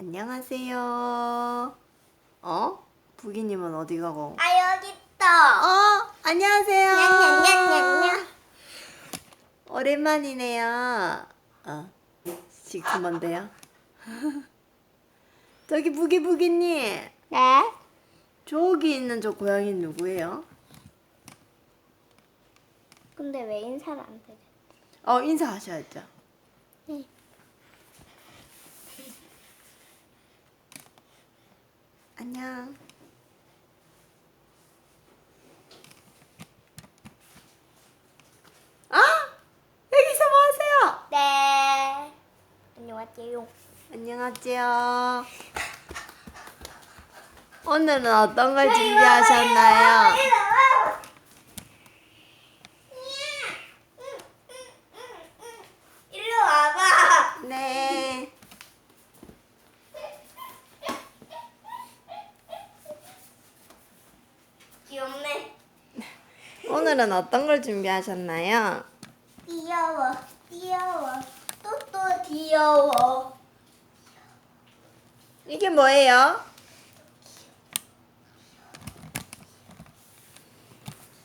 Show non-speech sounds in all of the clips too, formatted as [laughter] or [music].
안녕하세요. 어? 부기님은 어디 가고? 아 여기 있다. 어, 안녕하세요. 냥냥냥냥냥. 오랜만이네요. 어, 지금 뭔데요? [laughs] 저기 부기부기님. 네. 저기 있는 저 고양이 누구예요? 근데 왜 인사를 안 돼? 어, 인사하셔야죠. 네. 안녕. 아! 여기서 뭐 하세요? 네. 안녕하세요. 안녕하세요. 오늘은 어떤 걸 준비하셨나요? 일로 와봐. 네. 귀엽네. 오늘은 어떤 걸 준비하셨나요? 귀여워. 귀여워. 또또 귀여워. 이게 뭐예요?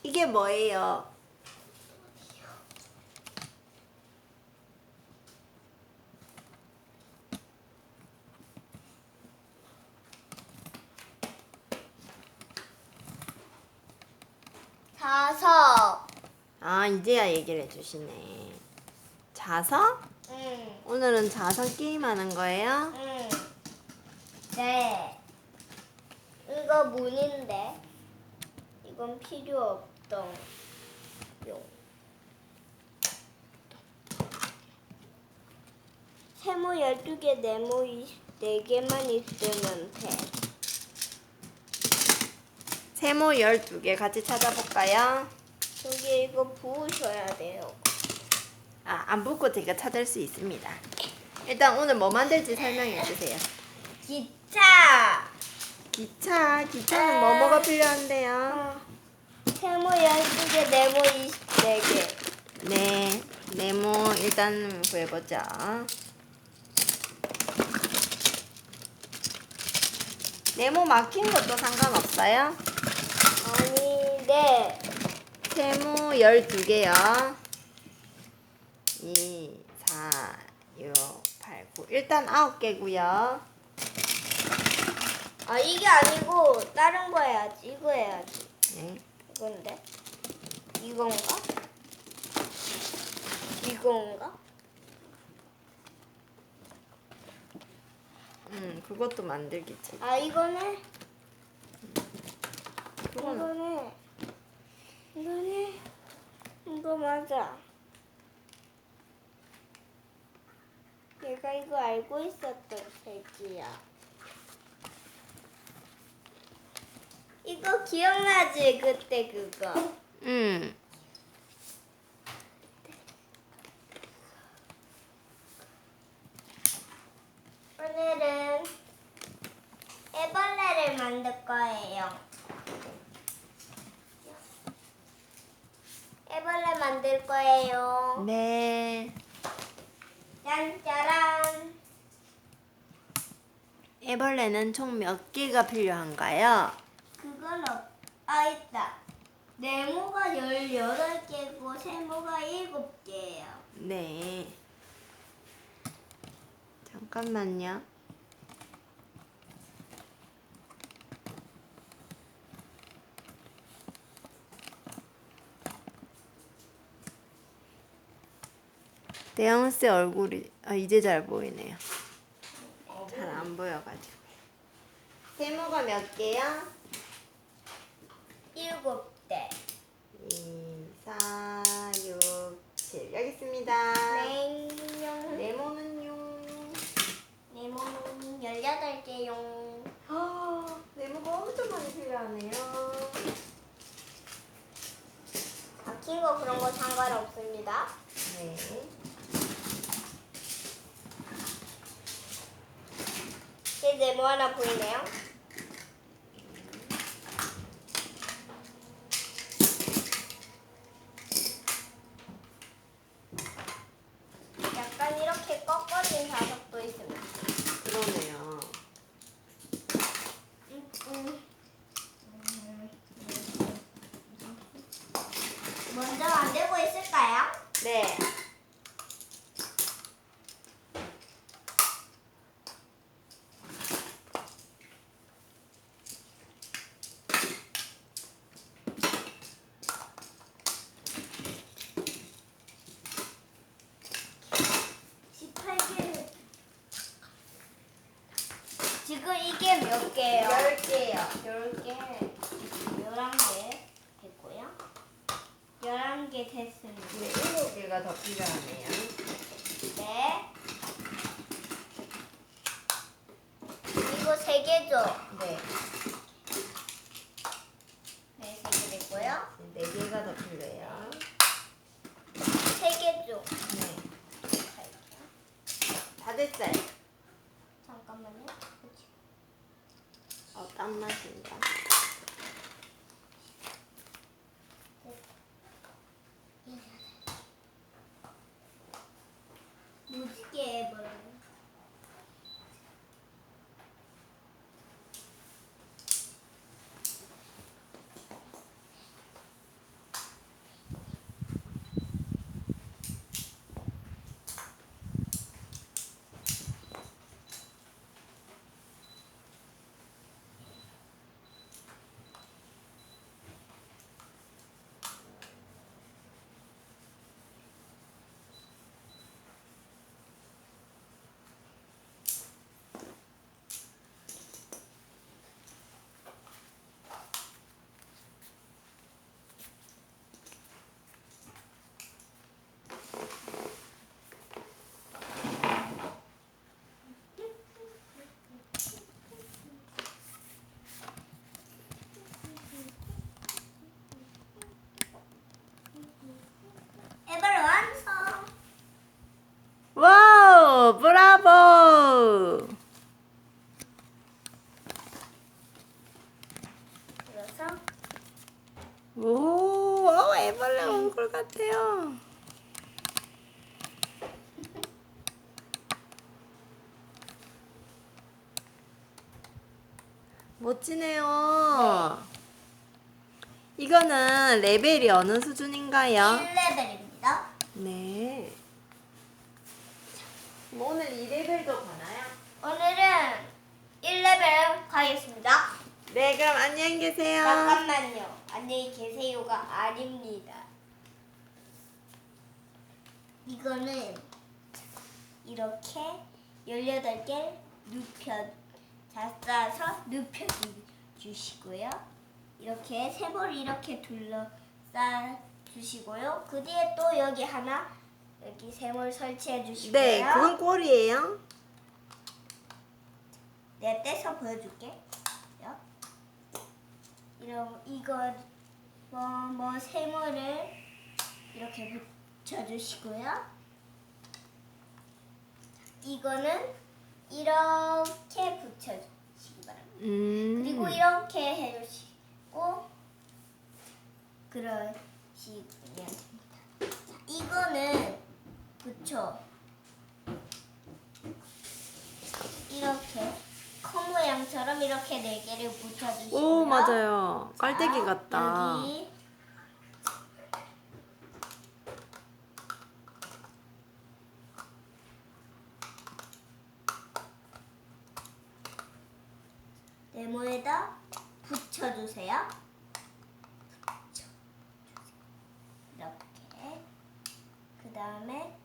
이게 뭐예요? 자석. 아, 이제야 얘기를 해주시네. 자석? 응. 오늘은 자석 게임 하는 거예요? 응. 네. 이거 문인데. 이건 필요 없던 용. 세모 12개, 네모 4개만 있으면 돼. 세모 12개 같이 찾아볼까요? 저기 이거 부으셔야 돼요. 아, 안 붙고 제가 찾을 수 있습니다. 일단 오늘 뭐 만들지 설명해 주세요. 기차! 기차, 기차는 뭐 뭐가 필요한데요? 어. 세모 12개, 네모 24개. 네, 네모 일단 구해보자. 네모 막힌 것도 상관없어요? 아니, 네. 세모 12개요. 2, 4, 6, 8, 9. 일단 9개고요. 아, 이게 아니고 다른 거 해야지. 이거 해야지. 네. 이건데? 이건가? 이건가? 음, 그것도 만들겠지. 아, 이거네? 그건 이거네. 이거네. 이거 맞아. 내가 이거 알고 있었던 색이야. 이거 기억나지? 그때 그거. 음. 오늘은 애벌레를 만들 거예요. 애벌레 만들 거예요. 네. 짠짜란. 애벌레는 총 몇 개가 필요한가요? 그건 없, 아, 있다. 네모가 18개고 세모가 7개예요. 네. 잠깐만요. 대영씨 얼굴이 아 이제 잘 보이네요. 잘 안 보여가지고. 세모가 몇 개야? 7대. 2, 4, 6, 7 여기 있습니다. 냉 가 보이네요. 약간 이렇게 꺾어진 자석도 있습니다. 그러네요. 음, 음, 음, 먼저 만들고 있을까요? 네. 이게 몇 개예요? 열 개요. 10개, 11개 됐고요. 11개 됐습니다. 네, 일곱 개가 더 필요하네요. 네. 이거 3개죠? 네. 네, 3개 됐고요. 네 개가 더 필요해요. 3개죠? 네. 다 됐어요. 잠깐만요. 어, 땀 나신다. 무지개 해버려요. 에버를 완성! 와우, 그래서 오, 어, 애벌레 얼굴 같아요. 멋지네요. 이거는 레벨이 어느 수준인가요? 1레벨입니다. 네. 뭐 오늘 2레벨도 가나요? 오늘은 1레벨 가겠습니다. 네, 그럼 안녕히 계세요. 잠깐만요. 안녕히 계세요가 아닙니다. 이거는 이렇게 18개 눕혀 잡아서 눕혀 주시고요. 이렇게 세모를 이렇게 둘러싸 주시고요. 그 뒤에 또 여기 하나 여기 세모를 설치해 주시고요. 네, 그건 꼴이에요. 내가 떼서 보여줄게. 요. 이런 이거 뭐뭐 세모를 이렇게 붙여주시고요. 이거는 이렇게 붙여주시기 바랍니다. 음. 그리고 이렇게 해주시고 그러시면 됩니다. 자, 이거는 붙여 이렇게 컵 모양처럼 이렇게 네 개를 붙여주시고요. 오, 맞아요. 자, 깔때기 같다. 여기 네모에다. 붙여주세요. 이렇게. 그 다음에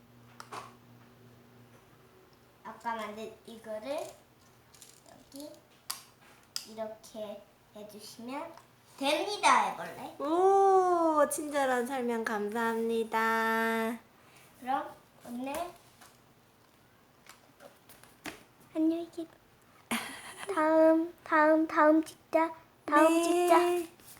아까 만든 이거를 여기 이렇게 해주시면 됩니다, 해볼래? 오, 친절한 설명 감사합니다. 그럼 오늘 안녕히 계세요. [laughs] 다음 다음 다음 찍자. 다음 네. 찍자.